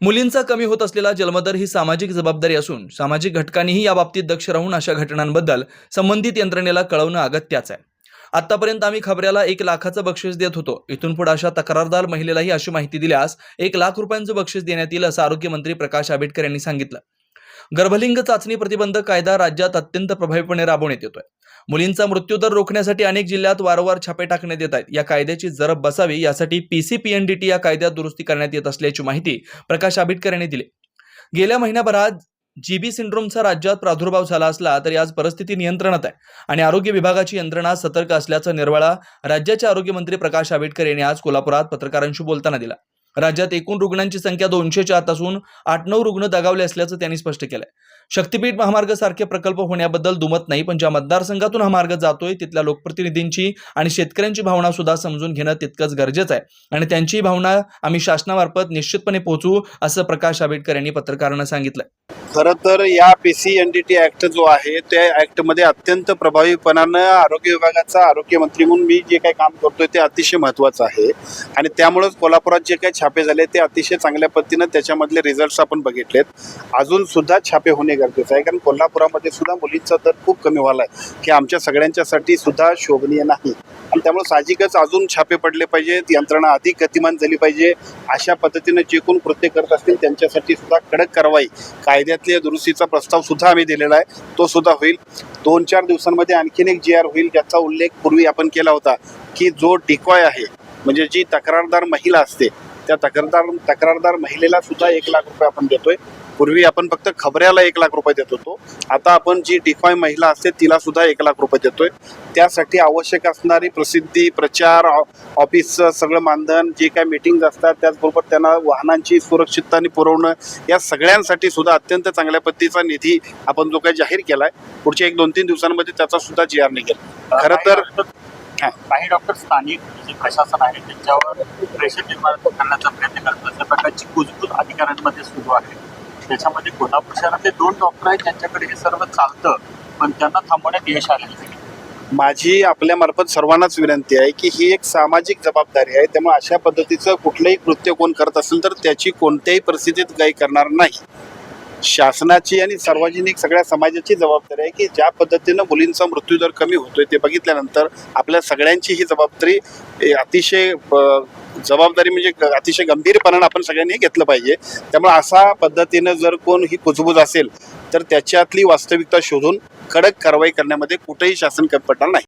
मुलींचा कमी होत असलेला जन्मदर ही सामाजिक जबाबदारी असून सामाजिक घटकांनीही याबाबतीत दक्ष राहून अशा घटनांबद्दल संबंधित यंत्रणेला कळवणं अगत्याचं आहे. आतापर्यंत आम्ही खबऱ्याला एक लाखाचं बक्षीस देत होतो. इथून पुढे अशा तक्रारदार महिलेलाही अशी माहिती दिल्यास एक लाख रुपयांचं बक्षीस देण्यात येईल असं आरोग्यमंत्री प्रकाश आंबेडकर यांनी सांगितलं. गर्भलिंग चाचणी प्रतिबंधक कायदा राज्यात अत्यंत प्रभावीपणे राबवण्यात येतोय. मुलींचा मृत्यूदर रोखण्यासाठी अनेक जिल्ह्यात वारंवार छापे टाकण्यात येत आहेत. या कायद्याची जरब बसावी यासाठी पीसीपीएनडीटी या कायद्यात दुरुस्ती करण्यात येत असल्याची माहिती प्रकाश आंबेडकर यांनी दिली. गेल्या महिन्याभरात जीबी सिंड्रोमचा राज्यात प्रादुर्भाव झाला असला तरी आज परिस्थिती नियंत्रणात आहे आणि आरोग्य विभागाची यंत्रणा सतर्क असल्याचा निर्वाळा राज्याचे आरोग्यमंत्री प्रकाश आंबेडकर यांनी आज कोल्हापुरात पत्रकारांशी बोलताना दिला. राज्यात एकूण रुग्णांची संख्या दोनशे चार असून आठ नऊ रुग्ण दगावले असल्याचं त्यांनी स्पष्ट केलंय. शक्तीपीठ महामार्ग सारखे प्रकल्प होण्याबद्दल दुमत नाही पण ज्या मतदारसंघातून हा मार्ग जातोय तिथल्या लोकप्रतिनिधींची आणि शेतकऱ्यांची भावना सुद्धा समजून घेणं तितकंच गरजेचं आहे. आणि त्यांची भावना आम्ही शासनामार्फत निश्चितपणे पोहोचू असं प्रकाश आंबेडकर यांनी पत्रकारांना सांगितलं खरं तर या P C N D T act जो आहे त्या ॲक्टमध्ये अत्यंत प्रभावीपणानं आरोग्य विभागाचा आरोग्यमंत्री म्हणून मी जे काही काम करतोय ते अतिशय महत्त्वाचं आहे. आणि त्यामुळंच कोल्हापुरात जे काही छापे झाले ते अतिशय चांगल्या पद्धतीनं त्याच्यामधले रिझल्ट्स आपण बघितलेत. अजून सुद्धा छापे होणे गरजेचं आहे कारण कोल्हापुरामध्ये सुद्धा मुलींचा दर खूप कमी व्हायला आहे की आमच्या सगळ्यांच्यासाठी सुद्धा शोभनीय नाही. आणि त्यामुळे साहजिकच अजून छापे पडले पाहिजेत यंत्रणा अधिक गतिमान झाली पाहिजे अशा पद्धतीनं जे कोण कृत्य करत असतील त्यांच्यासाठी सुद्धा कडक कारवाई कायद्यातल्या दुरुस्तीचा प्रस्ताव सुद्धा आम्ही दिलेला आहे. तो सुद्धा होईल. दोन चार दिवसांमध्ये आणखीन एक जी आर होईल ज्याचा उल्लेख पूर्वी आपण केला होता की जो डिकॉय आहे म्हणजे जी तक्रारदार महिला असते त्या तक्रारदार तक्रारदार महिलेला सुद्धा एक लाख रुपये आपण देतोय. पूर्वी आपण फक्त खबऱ्याला एक लाख रुपये देत होतो. आता आपण जी डिफाय महिला असते तिला सुद्धा एक लाख रुपये देतोय. त्यासाठी आवश्यक असणारी प्रसिद्धी प्रचार ऑ- ऑफिसचं सगळं मानधन जे काय मीटिंग असतात त्याचबरोबर त्यांना वाहनांची सुरक्षितताने पुरवणं या सगळ्यांसाठी सुद्धा अत्यंत चांगल्या पद्धतीचा निधी आपण जो काही जाहीर केलाय पुढच्या एक दोन तीन दिवसांमध्ये त्याचा सुद्धा जी आर निघेल. खरं तर काही डॉक्टर स्थानिक जे प्रशासन आहे त्यांच्यावर प्रेशर निर्माण करण्याचा प्रयत्न करतात. अशा प्रकारची कुजबूज अधिकाऱ्यांमध्ये सुरू आहे. त्याच्यामध्ये कोल्हापूर शहरातले दोन डॉक्टर आहेत त्यांच्याकडे हे सर्व चालतं. पण त्यांना थांबवण्यात यश आलेलं नाही. माझी आपल्यामार्फत सर्वांनाच विनंती आहे की ही एक सामाजिक जबाबदारी आहे त्यामुळे अशा पद्धतीचं कुठलंही कृत्य कोण करत असेल तर त्याची कोणत्याही परिस्थितीत काही करणार नाही. शासनाची आणि सार्वजनिक सगळ्या समाजाची जबाबदारी आहे की ज्या पद्धतीनं मुलींचा मृत्यूदर कमी होतोय ते बघितल्यानंतर आपल्या सगळ्यांची ही जबाबदारी अतिशय जबाबदारी म्हणजे अतिशय गंभीरपणानं आपण सगळ्यांनी घेतलं पाहिजे. त्यामुळे अशा पद्धतीनं जर कोण ही कुजबूज असेल तर त्याच्यातली वास्तविकता शोधून कडक कारवाई करण्यामध्ये कुठेही शासन कमी पडणार नाही.